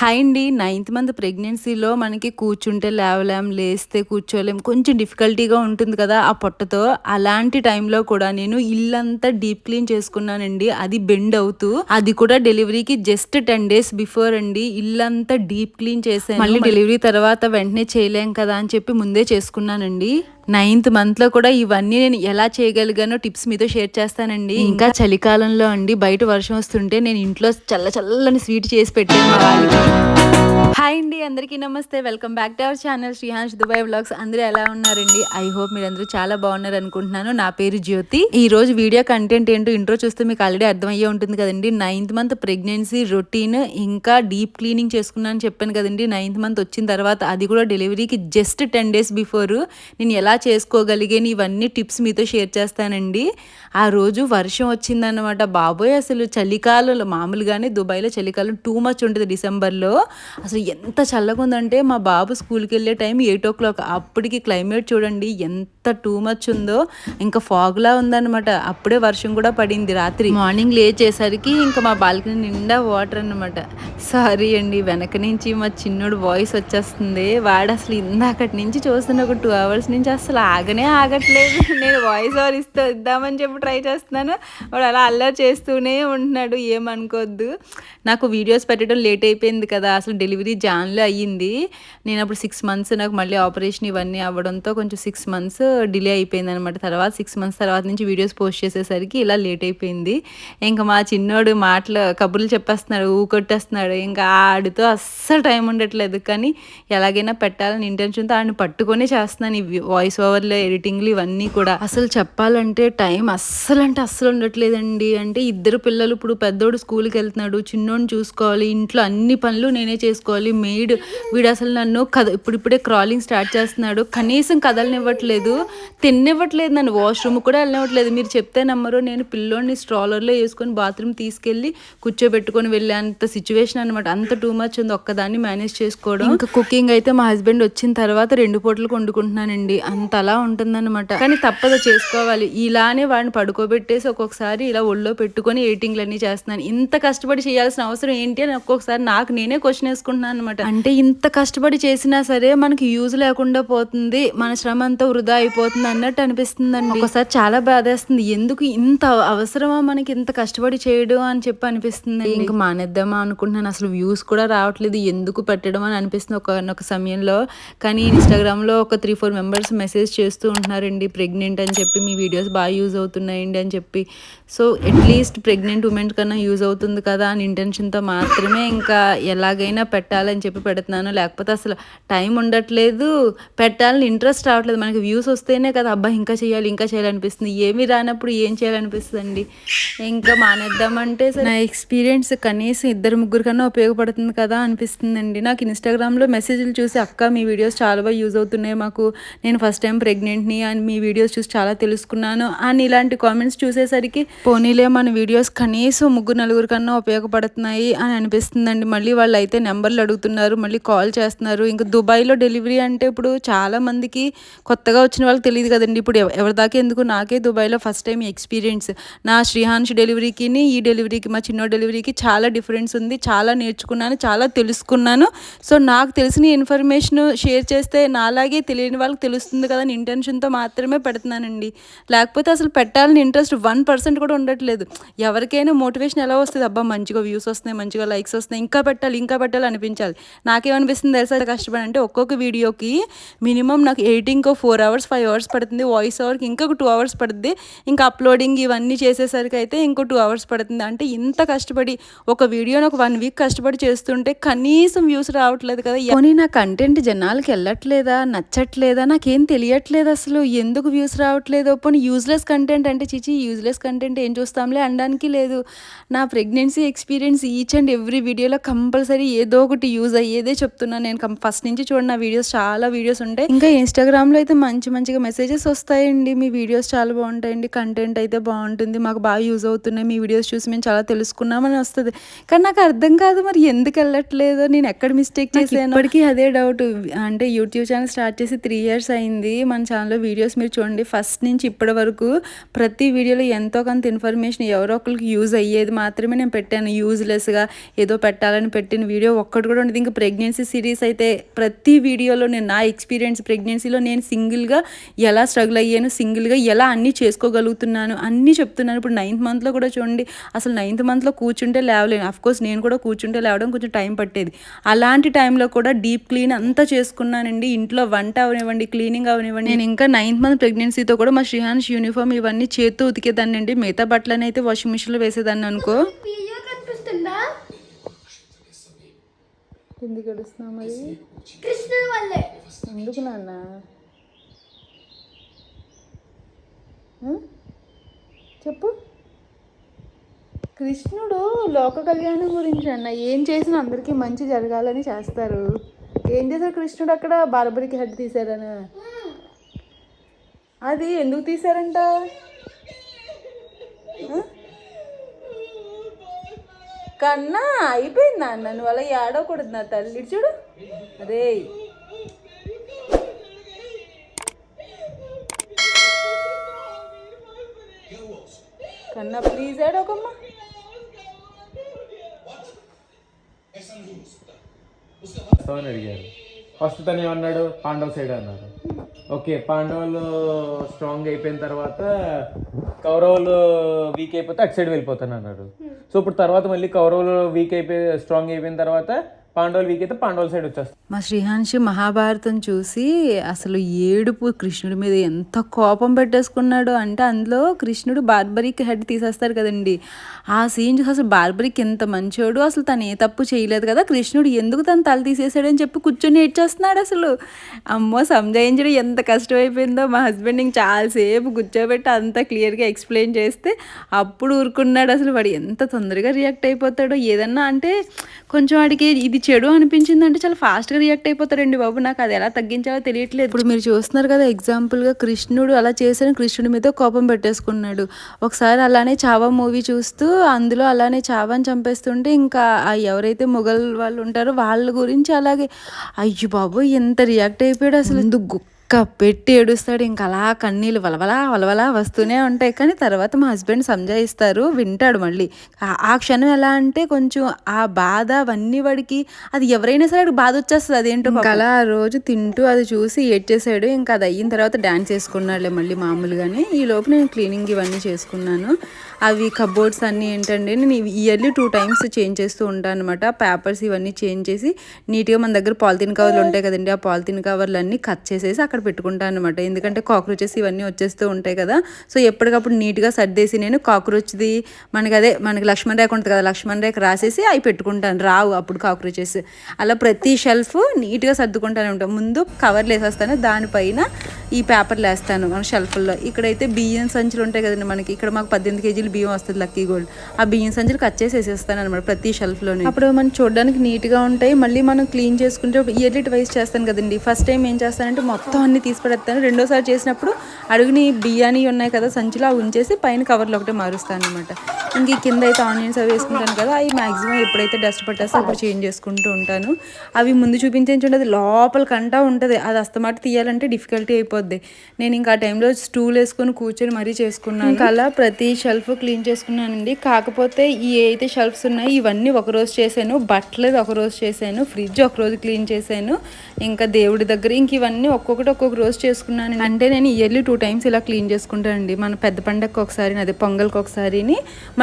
Hi అండి. Ninth month ప్రెగ్నెన్సీలో మనకి కూర్చుంటే లేవలేం లేస్తే కూర్చోలేం కొంచెం డిఫికల్టీగా ఉంటుంది కదా ఆ పొట్టతో. అలాంటి టైంలో కూడా నేను ఇల్లంతా డీప్ క్లీన్ చేసుకున్నానండి. అది బెండ్ అవుతూ అది కూడా డెలివరీకి జస్ట్ టెన్ డేస్ బిఫోర్ అండి. ఇల్లంతా డీప్ క్లీన్ చేసాను మళ్ళీ డెలివరీ తర్వాత వెంటనే చేయలేం కదా అని చెప్పి ముందే చేసుకున్నానండి. నైన్త్ మంత్లో కూడా ఇవన్నీ నేను ఎలా చేయగలిగానో టిప్స్ మీతో షేర్ చేస్తానండి. ఇంకా చలికాలంలో అండి బయట వర్షం వస్తుంటే నేను ఇంట్లో చల్ల చల్లని స్వీట్ చేసి పెట్టాను మా వాళ్ళకి హాయ్ అండి అందరికీ నమస్తే. Welcome back to our channel Srihan's Dubai vlogs. అందరూ ఎలా ఉన్నారండి? ఐ హోప్ మీరు అందరూ చాలా బాగున్నారు అనుకుంటున్నాను. నా పేరు జ్యోతి. ఈ రోజు వీడియో కంటెంట్ ఏంటో ఇంట్రో చూస్తే మీకు ఆల్రెడీ అర్థమయ్యే ఉంటుంది కదండి. నైన్త్ మంత్ ప్రెగ్నెన్సీ రొటీన్ ఇంకా డీప్ క్లీనింగ్ చేసుకున్నాను చెప్పాను కదండి. నైన్త్ మంత్ వచ్చిన తర్వాత అది కూడా డెలివరీకి జస్ట్ టెన్ డేస్ బిఫోర్. నేను ఎలా చేసుకోగలిగాను ఇవన్నీ టిప్స్ మీతో షేర్ చేస్తానండి. ఆ రోజు వర్షం వచ్చిందనమాట బాబోయ్ అసలు చలికాలంలో మామూలుగానే దుబాయ్లో చలికాలం టూ మచ్ ఉంటుంది డిసెంబర్లో. అసలు ఎంత చల్లగా ఉందంటే మా బాబు స్కూల్కి వెళ్ళే టైం ఎయిట్ ఓ క్లాక్. అప్పటికి క్లైమేట్ చూడండి ఎంత టూ మచ్ ఉందో. ఇంకా ఫాగ్లా ఉందనమాట అప్పుడే వర్షం కూడా పడింది రాత్రి. మార్నింగ్ లేచేసరికి ఇంకా మా బాల్కనీ నిండా వాటర్ అనమాట సారీ అండి వెనక నుంచి మా చిన్నోడు వాయిస్ వచ్చేస్తుంది. వాడు అసలు ఇందాకటి నుంచి చూస్తున్న ఒక టూ అవర్స్ నుంచి అసలు ఆగనే ఆగట్లేదు. నేను వాయిస్ ఓవర్ ఇస్తూ ఇద్దామని చెప్పి ట్రై చేస్తున్నాను. వాడు అలా అల్లరి చేస్తూనే ఉంటున్నాడు. ఏమనుకోవద్దు నాకు వీడియోస్ పెట్టడం లేట్ అయిపోయింది కదా అసలు డెలివరీ జాన్లో అయ్యింది. నేను అప్పుడు సిక్స్ మంత్స్ నాకు మళ్ళీ ఆపరేషన్ ఇవన్నీ అవ్వడంతో కొంచెం సిక్స్ మంత్స్ డిలే అయిపోయింది అనమాట తర్వాత సిక్స్ మంత్స్ తర్వాత నుంచి వీడియోస్ పోస్ట్ చేసేసరికి ఇలా లేట్ అయిపోయింది. ఇంకా మా చిన్నోడు మాటలు కబుర్లు చెప్పేస్తున్నాడు ఊకొట్టేస్తున్నాడు. ఇంకా ఆడితో అస్సలు టైం ఉండట్లేదు. కానీ ఎలాగైనా పెట్టాలని ఇంటెన్షన్తో ఆడిని పట్టుకొని చేస్తున్నాను ఈ వాయిస్ ఓవర్లో ఎడిటింగ్లు ఇవన్నీ కూడా. అసలు చెప్పాలంటే టైం అస్సలు అంటే అస్సలు ఉండట్లేదండి. అంటే ఇద్దరు పిల్లలు ఇప్పుడు పెద్దోడు స్కూల్కి వెళ్తున్నాడు చిన్నోడిని చూసుకోవాలి ఇంట్లో అన్ని పనులు నేనే చేసుకోవాలి. మెయిడ్ వీడు అసలు నన్ను కద ఇప్పుడు ఇప్పుడే క్రాలింగ్ స్టార్ట్ చేస్తున్నాడు. కనీసం కదలనివ్వట్లేదు. తిన్నివ్వట్లేదు నన్ను. వాష్రూమ్ కూడా వెళ్ళనివ్వట్లేదు. మీరు చెప్తే నమ్మరు. నేను పిల్లోడిని స్ట్రాలర్లో వేసుకొని బాత్రూమ్ తీసుకెళ్ళి కూర్చోబెట్టుకొని వెళ్ళేంత సిచ్యువేషన్ అనమాట అంత టూ మచ్ ఉంది ఒక్కదాన్ని మేనేజ్ చేసుకోవడం. ఇంకా కుకింగ్ అయితే మా హస్బెండ్ వచ్చిన తర్వాత రెండు పూటలు వండుకుంటున్నానండి. అంత అలా ఉంటుందన్నమాట. కానీ తప్పదు చేసుకోవాలి. ఇలానే వాడిని పడుకోబెట్టేసి ఒక్కొక్కసారి ఇలా ఒళ్ళో పెట్టుకొని ఎడిటింగ్లు అన్ని చేస్తున్నాను. ఇంత కష్టపడి చేయాల్సిన అవసరం ఏంటి అని ఒక్కొక్కసారి నాకు నేనే క్వశ్చన్ వేసుకుంటున్నాను అనమాట అంటే ఇంత కష్టపడి చేసినా సరే మనకి యూజ్ లేకుండా పోతుంది మన శ్రమ అంతా వృధా అయిపోతుంది అన్నట్టు అనిపిస్తుందండి. ఒకసారి చాలా బాధేస్తుంది. ఎందుకు ఇంత అవసరమా మనకి ఇంత కష్టపడి చేయడం అని చెప్పి అనిపిస్తుంది ఇంకా మానేద్దామా అనుకుంటున్నాను. అసలు వ్యూస్ కూడా రావట్లేదు. ఎందుకు పెట్టడం అని అనిపిస్తుంది ఒక ఒక సమయంలో. కానీ ఇన్స్టాగ్రామ్లో ఒక త్రీ ఫోర్ మెంబర్స్ మెసేజ్ చేస్తూ ఉంటున్నారండి. ప్రెగ్నెంట్ అని చెప్పి మీ వీడియోస్ బాగా యూజ్ అవుతున్నాయండి అని చెప్పి. So at least pregnant women కన్నా యూజ్ అవుతుంది కదా అని ఇంటెన్షన్తో మాత్రమే ఇంకా ఎలాగైనా పెట్టాలని చెప్పి పెడుతున్నాను. లేకపోతే అసలు టైం ఉండట్లేదు. పెట్టాలని ఇంట్రెస్ట్ రావట్లేదు. మనకి వ్యూస్ వస్తేనే కదా అబ్బా ఇంకా చేయాలి ఇంకా చేయాలనిపిస్తుంది ఏమి రానప్పుడు ఏం చేయాలనిపిస్తుంది అండి ఇంకా మానేద్దామంటే నా ఎక్స్పీరియన్స్ కనీసం ఇద్దరు ముగ్గురు కన్నా ఉపయోగపడుతుంది కదా అనిపిస్తుందండి. నాకు ఇన్స్టాగ్రామ్లో మెసేజ్లు చూసి అక్క మీ వీడియోస్ చాలా బాగా యూజ్ అవుతున్నాయి మాకు. నేను ఫస్ట్ టైం ప్రెగ్నెంట్ని అని మీ వీడియోస్ చూసి చాలా తెలుసుకున్నాను అని ఇలాంటి కామెంట్స్ చూసేసరికి పోనీలే మన వీడియోస్ కనీసం ముగ్గురు నలుగురు కన్నా ఉపయోగపడుతున్నాయి అని అనిపిస్తుందండి. మళ్ళీ వాళ్ళు అయితే నెంబర్లు అడుగుతున్నారు మళ్ళీ కాల్ చేస్తున్నారు. ఇంకా దుబాయ్లో డెలివరీ అంటే ఇప్పుడు చాలామందికి కొత్తగా వచ్చిన వాళ్ళకి తెలియదు కదండి. ఇప్పుడు ఎవరి దాకా ఎందుకు? నాకే దుబాయ్లో ఫస్ట్ టైం ఎక్స్పీరియన్స్. నా శ్రీహాన్ష్ డెలివరీకి ఈ డెలివరీకి మా చిన్న డెలివరీకి చాలా డిఫరెన్స్ ఉంది. చాలా నేర్చుకున్నాను చాలా తెలుసుకున్నాను. సో నాకు తెలిసిన ఇన్ఫర్మేషన్ షేర్ చేస్తే నాలాగే తెలియని వాళ్ళకి తెలుస్తుంది కదా అని ఇంటెన్షన్తో మాత్రమే పెడుతున్నానండి. లేకపోతే అసలు పెట్టాలని ఇంట్రెస్ట్ వన్ పర్సెంట్ కూడా ఉండట్లేదు. ఎవరికైనా మోటివేషన్ ఎలా వస్తుంది? అబ్బా మంచిగా వ్యూస్ వస్తున్నాయి మంచిగా లైక్స్ వస్తున్నాయి ఇంకా పెట్టాలి ఇంకా పెట్టాలి అనిపించాలి. నాకేమనిపిస్తుంది తెలుసా? కష్టపడి అంటే ఒక్కొక్క వీడియోకి మినిమం నాకు editing four hours five hours పడుతుంది వాయిస్ ఓవర్కి ఇంకొక టూ అవర్స్ పడుతుంది ఇంకా అప్లోడింగ్ ఇవన్నీ చేసేసరికి అయితే ఇంకో టూ అవర్స్ పడుతుంది. అంటే ఇంత కష్టపడి ఒక వీడియోని ఒక వన్ వీక్ కష్టపడి చేస్తుంటే కనీసం వ్యూస్ రావట్లేదు కదా. పోనీ నా కంటెంట్ జనాలకి వెళ్ళట్లేదా? నచ్చట్లేదా? నాకేం తెలియట్లేదు అసలు. ఎందుకు వ్యూస్ రావట్లేదు? పోనీ యూజ్లెస్ కంటెంట్ అంటే చిచి యూజ్లెస్ కంటెంట్ ఏం చూస్తాంలే అనడానికి లేదు. నా pregnancy experience each and every వీడియోలో కంపల్సరీ ఏదో ఒకటి యూజ్ అయ్యేదే చెప్తున్నాను. నేను ఫస్ట్ నుంచి చూడండి నా వీడియోస్ చాలా వీడియోస్ ఉంటాయి. ఇంకా ఇన్స్టాగ్రామ్లో అయితే మంచి మంచిగా మెసేజెస్ వస్తాయండి. మీ వీడియోస్ చాలా బాగుంటాయండి. కంటెంట్ అయితే బాగుంటుంది. మాకు బాగా యూజ్ అవుతున్నాయి. మీ వీడియోస్ చూసి మేము చాలా తెలుసుకున్నామని వస్తుంది. కానీ నాకు అర్థం కాదు మరి ఎందుకు వెళ్ళట్లేదు? నేను ఎక్కడ మిస్టేక్ చేసాను ఇప్పటికీ అదే డౌట్ అంటే యూట్యూబ్ ఛానల్ స్టార్ట్ చేసి త్రీ ఇయర్స్ అయింది. మన ఛానల్లో వీడియోస్ మీరు చూడండి. ఫస్ట్ నుంచి ఇప్పటి వరకు ప్రతి వీడియోలో ఎంతో కొంత ఇన్ఫర్మేషన్ ఎవరో ఒకరికి యూజ్ అయ్యేది మాత్రమే నేను పెట్టాను. యూజ్లెస్గా ఏదో పెట్టాలని పెట్టిన వీడియో ఒక్కటి కూడా ఉండదు. ఇంకా ప్రెగ్నెన్సీ సిరీస్ అయితే ప్రతి వీడియోలో నేను నా ఎక్స్పీరియన్స్ ప్రెగ్నెన్సీలో నేను సింగిల్గా ఎలా స్ట్రగుల్ అయ్యాను సింగిల్గా ఎలా అన్నీ చేసుకోగలుగుతున్నాను అన్నీ చెప్తున్నాను. ఇప్పుడు నైన్త్ మంత్లో కూడా చూడండి అసలు నైన్త్ మంత్లో కూర్చుంటే లేవలేను. కోర్స్ నేను కూడా కూర్చుంటే లేవడం కొంచెం టైం పట్టేది. అలాంటి టైంలో కూడా డీప్ క్లీన్ అంతా చేసుకున్నానండి. ఇంట్లో వంట అవనివ్వండి క్లీనింగ్ అవనివ్వండి. నేను ఇంకా నైన్త్ మంత్ ప్రెగ్నెన్సీతో కూడా మా శ్రీహాన్స్ యూనిఫామ్ ఇవన్నీ చేత్తో ఉతికేదాన్ని అండి మిగతా బట్టలని అయితే వాషింగ్ మిషన్లో వేసేదాన్ని అనుకో. కనిపిస్తుందా ఎందుకు గడుస్తున్నావు మరి? కృష్ణుడి వల్లే. ఎందుకు నాన్న? చెప్పు. కృష్ణుడు లోక కళ్యాణం గురించి అన్న ఏం చేసినా అందరికీ మంచి జరగాలని చేస్తారు. ఏం చేశారు కృష్ణుడు అక్కడ? బాలబడికి హెడ్ తీశారని అది ఎందుకు తీశారంట? కన్నా అయిపోయింది నన్ను నువ్వు అలా ఏడవకూడదు నా తల్లి. చూడు. అదే కన్నా ప్లీజ్ ఏడవకమ్మా. అని అడిగారు. ఫస్ట్ తను ఏమన్నాడు? పాండవ సైడ్ అన్నారు ఓకే పాండవులు స్ట్రాంగ్ అయిపోయిన తర్వాత కౌరవులు వీక్ అయిపోతే అటు సైడ్ వెళ్ళిపోతాను అన్నాడు. సో ఇప్పుడు తర్వాత మళ్ళీ కౌరవులు వీక్ అయిపోయి స్ట్రాంగ్ అయిపోయిన తర్వాత పాండవుల వీక్ అయితే పాండవుల సైడ్ వచ్చేస్తారు మా శ్రీహాన్షి మహాభారతం చూసి అసలు ఏడుపు కృష్ణుడి మీద ఎంత కోపం పెట్టేసుకున్నాడు అంటే అందులో కృష్ణుడు బార్బరీకి హెడ్ తీసేస్తారు కదండి. ఆ సీన్ చూసి అసలు బార్బరీకి ఎంత మంచోడు అసలు తను ఏ తప్పు చేయలేదు కదా కృష్ణుడు ఎందుకు తను తల తీసేసాడని చెప్పి కూర్చొని ఏడ్చేస్తున్నాడు అసలు. అమ్మో సంజయించడం ఎంత కష్టమైపోయిందో మా హస్బెండ్ ఇంక చాలాసేపు కూర్చోబెట్టి అంతా క్లియర్గా ఎక్స్ప్లెయిన్ చేస్తే అప్పుడు ఊరుకున్నాడు అసలు. వాడు ఎంత తొందరగా రియాక్ట్ అయిపోతాడో ఏదన్నా అంటే కొంచెం వాడికి ఇది చెడు అనిపించిందంటే చాలా ఫాస్ట్గా రియాక్ట్ అయిపోతాడండి బాబు. నాకు అది ఎలా తగ్గించాలో తెలియట్లేదు. ఇప్పుడు మీరు చూస్తున్నారు కదా ఎగ్జాంపుల్గా కృష్ణుడు అలా చేసిన కృష్ణుడి మీద కోపం పెట్టేసుకున్నాడు. ఒకసారి అలానే చావా మూవీ చూస్తూ అందులో అలానే చావాని చంపేస్తుంటే ఇంకా ఎవరైతే మొఘల్ వాళ్ళు ఉంటారో వాళ్ళ గురించి అలాగే అయ్యో బాబు ఎంత రియాక్ట్ అయిపోయాడు అసలు. ఎందుకు ఒక్క పెట్టి ఏడుస్తాడు. ఇంకా అలా కన్నీళ్ళు వలవలా వలవలా వస్తూనే ఉంటాయి. కానీ తర్వాత మా హస్బెండ్ సంజాయిస్తారు. వింటాడు మళ్ళీ. ఆ- క్షణం ఎలా అంటే కొంచెం ఆ బాధ అవన్నీ వాడికి అది ఎవరైనా సరే బాధ వచ్చేస్తుంది. అదేంటో. అలా ఆ రోజు తింటూ అది చూసి ఏడ్చేసాడు. ఇంకా అది అయిన తర్వాత డాన్స్ చేసుకున్నాడులే మళ్ళీ మామూలుగానే. ఈ లోపు నేను క్లీనింగ్ ఇవన్నీ చేసుకున్నాను. అవి కబోర్డ్స్ అన్నీ ఏంటంటే నేను ఇయర్లీ టూ టైమ్స్ చేంజ్ చేస్తూ ఉంటాను అనమాట పేపర్స్ ఇవన్నీ చేంజ్ చేసి నీట్గా మన దగ్గర పాలిథిన్ కవర్లు ఉంటాయి కదండి. ఆ పాలిథిన్ కవర్లు అన్నీ కట్ చేసేసి అక్కడ పెట్టుకుంటాను అనమాట ఎందుకంటే కాక్రోచెస్ ఇవన్నీ వచ్చేస్తూ ఉంటాయి కదా. సో ఎప్పటికప్పుడు నీట్గా సర్దేసి నేను కాక్రోచ్ది మనకి అదే మనకి లక్ష్మణ్ రేఖ ఉంటుంది కదా లక్ష్మణ్ రేఖ రాసేసి అవి పెట్టుకుంటాను. రావు అప్పుడు కాక్రోచెస్. అలా ప్రతి షెల్ఫ్ నీట్గా సర్దుకుంటాను ఉంటాను ముందు కవర్లు వేసేస్తాను దానిపైన ఈ పేపర్లు వేస్తాను మన షెల్ఫ్లో. ఇక్కడైతే బియ్యం సంచులు ఉంటాయి కదండి మనకి. ఇక్కడ మాకు పద్దెనిమిది కేజీలు బియ్యం వస్తుంది లక్కీ గోల్డ్. ఆ బియ్యం సంచులు కట్ చేసి వేసేస్తాను అనమాట ప్రతి షెల్ఫ్లోనే. అప్పుడు మనం చూడడానికి నీట్గా ఉంటాయి. మళ్ళీ మనం క్లీన్ చేసుకుంటే ఇయర్లీ ట్వైస్ చేస్తాను కదండి. ఫస్ట్ టైం ఏం చేస్తానంటే మొత్తం అన్ని తీసి పెడతాను రెండోసారి చేసినప్పుడు అడుగుని బియ్యాని ఉన్నాయి కదా సంచిలో ఉంచేసి పైన కవర్లో ఒకటే మారుస్తాను అనమాట ఇంక కింద అయితే ఆనియన్స్ అవి వేసుకుంటాను కదా అవి మాక్సిమం ఎప్పుడైతే డస్ట్ పట్టేస్తే అప్పుడు చేంజ్ చేసుకుంటూ ఉంటాను. అవి ముందు చూపించే చూడండి లోపల కంటా ఉంటుంది. అది అస్తమాట తీయాలంటే డిఫికల్టీ అయిపోద్ది. నేను ఇంకా ఆ టైంలో స్టూల్ వేసుకొని కూర్చొని మరీ చేసుకున్నాను. ఇంకా అలా ప్రతి షెల్ఫ్ క్లీన్ చేసుకున్నానండి. కాకపోతే ఈ అయితే షెల్ఫ్స్ ఉన్నాయి ఇవన్నీ ఒక రోజు చేశాను. బట్టలు ఒక రోజు చేశాను. ఫ్రిడ్జ్ ఒక రోజు క్లీన్ చేశాను. ఇంకా దేవుడి దగ్గర ఇంక ఇవన్నీ ఒక్కొక్కటి ఒక్కొక్క రోజు చేసుకున్నాను అంటే నేను ఇయర్లీ టూ టైమ్స్ ఇలా క్లీన్ చేసుకుంటానండి. మన పెద్ద పండగకి ఒకసారి అదే పొంగల్కి ఒకసారిని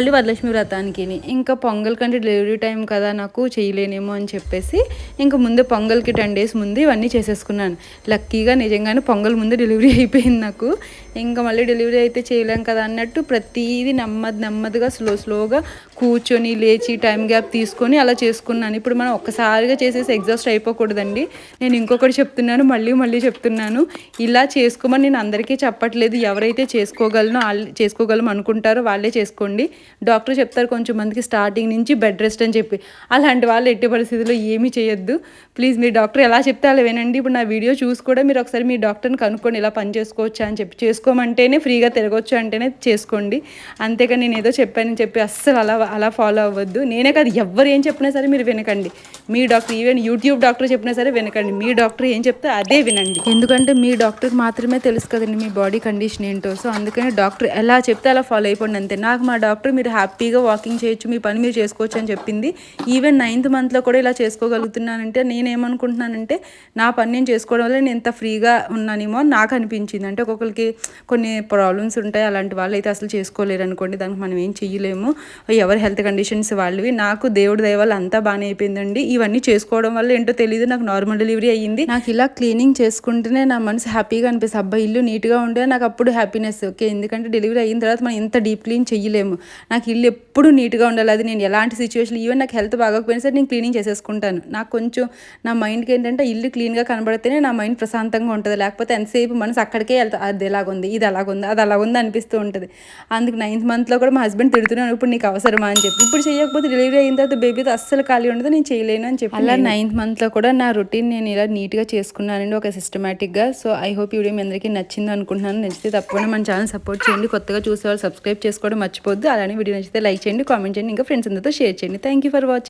మళ్ళీ వరలక్ష్మి వ్రతానికి ఇంకా పొంగల్ కంటే డెలివరీ టైం కదా నాకు చేయలేనేమో అని చెప్పేసి ఇంకా ముందు పొంగల్కి టెన్ డేస్ ముందు ఇవన్నీ చేసేసుకున్నాను. లక్కీగా నిజంగానే పొంగల్ ముందు డెలివరీ అయిపోయింది నాకు. ఇంకా మళ్ళీ డెలివరీ అయితే చేయలేం కదా అన్నట్టు ప్రతిదీ నెమ్మది నెమ్మదిగా స్లో స్లోగా కూర్చొని లేచి టైం గ్యాప్ తీసుకొని అలా చేసుకున్నాను. ఇప్పుడు మనం ఒక్కసారిగా చేసేసి ఎగ్జాస్ట్ అయిపోకూడదండి. నేను ఇంకొకటి చెప్తున్నాను మళ్ళీ మళ్ళీ చెప్తున్నాను. ఇలా చేసుకోమని నేను అందరికీ చెప్పట్లేదు. ఎవరైతే చేసుకోగలనో వాళ్ళు చేసుకోగలం అనుకుంటారో వాళ్ళే చేసుకోండి. డాక్టర్ చెప్తారు కొంచెం మందికి స్టార్టింగ్ నుంచి బెడ్ రెస్ట్ అని చెప్పి. అలాంటి వాళ్ళు ఎట్టి పరిస్థితుల్లో ఏమీ చేయొద్దు. ప్లీజ్ మీ డాక్టర్ ఎలా చెప్తే అలా వినండి. ఇప్పుడు నా వీడియో చూసి కూడా మీరు ఒకసారి మీ డాక్టర్ని కనుక్కోండి. ఇలా పని చేసుకోవచ్చా అని చెప్పి. చేసుకోమంటేనే ఫ్రీగా తిరగొచ్చు అంటేనే చేసుకోండి. అంతేకాని నేను ఏదో చెప్పానని చెప్పి అస్సలు అలా అలా ఫాలో అవ్వద్దు. నేనే కాదు ఎవరు ఏం చెప్పినా సరే మీరు వినకండి. మీ డాక్టర్ ఈవెన్ యూట్యూబ్ డాక్టర్ చెప్పినా సరే వినకండి. మీ డాక్టర్ ఏం చెప్తే అదే వినండి. ఎందుకంటే మీ డాక్టర్కి మాత్రమే తెలుసు కదండి మీ బాడీ కండిషన్ ఏంటో. సో అందుకని డాక్టర్ ఎలా చెప్తే అలా ఫాలో అయిపోండి అంతే. నాకు మా డాక్టర్ మీరు హ్యాపీగా వాకింగ్ చేయొచ్చు మీ పని మీరు చేసుకోవచ్చు అని చెప్పింది. ఈవెన్ నైన్త్ మంత్లో కూడా ఇలా చేసుకోగలుగుతున్నానంటే నేనేమనుకుంటున్నానంటే నా పని నేను చేసుకోవడం వల్ల నేను ఎంత ఫ్రీగా ఉన్నానేమో నాకు అనిపించింది. అంటే ఒక్కొక్కరికి కొన్ని ప్రాబ్లమ్స్ ఉంటాయి అలాంటి వాళ్ళు అయితే అసలు చేసుకోలేరు అనుకోండి దానికి మనం ఏం చెయ్యలేము. ఎవరి హెల్త్ కండిషన్స్ వాళ్ళవి. నాకు దేవుడి దయ వల్ల అంతా బాగానే అయిపోయిందండి. ఇవన్నీ చేసుకోవడం వల్ల ఏంటో తెలియదు నాకు నార్మల్ డెలివరీ అయ్యింది. నాకు ఇలా క్లీనింగ్ చేసుకుంటేనే నా మనసు హ్యాపీగా అనిపిస్తుంది. అబ్బా ఇల్లు నీట్గా ఉంటే నాకు అప్పుడు హ్యాపీనెస్ ఓకే ఎందుకంటే డెలివరీ అయిన తర్వాత మనం ఎంత డీప్ క్లీన్ చెయ్యలేము. నాకు ఇల్లు ఎప్పుడు నీట్గా ఉండాలి. అది నేను ఎలాంటి సిచ్యువేషన్ ఈవెన్ నాకు హెల్త్ బాగోకపోయినా సరే నేను క్లీనింగ్ చేసేసుకుంటాను. నాకు కొంచెం నా మైండ్కి ఏంటంటే ఇల్లు క్లీన్గా కనబడితేనే నా మైండ్ ప్రశాంతంగా ఉంటుంది. లేకపోతే ఎంతసేపు మనసు అక్కడికే వెళ్తా అది ఎలాగుంది? ఇది అలాగుంది అది అలాగుంది అనిపిస్తూ ఉంటుంది. అందుకు నైన్త్ మంత్లో కూడా మా హస్బెండ్ తిడుతున్నాను ఇప్పుడు నీకు అవసరమా? అని చెప్పి. ఇప్పుడు చేయకపోతే డెలివరీ అయిన తర్వాత బేబీతో అస్సలు ఖాళీ ఉండదు నేను చేయలేను అని చెప్పి అలా నైన్త్ మంత్లో కూడా నా రొటీన్ నేను ఇలా నీట్గా చేసుకున్నానండి ఒక సిస్టమేటిక్గా సో ఐ హోప్ ఈ వీడియో మీ అందరికీ నచ్చింది అనుకుంటున్నాను. నచ్చితే తప్పకుండా మన ఛానల్ సపోర్ట్ చేయండి. కొత్తగా చూసే వాళ్ళు సబ్స్క్రైబ్ చేసుకోవడం మర్చిపోద్దు అలానే వీడియో నచ్చితే లైక్ చేయండి కామెంట్ చేయండి ఇంకా ఫ్రెండ్స్ అందరితో షేర్ చేయండి. Thank you for watching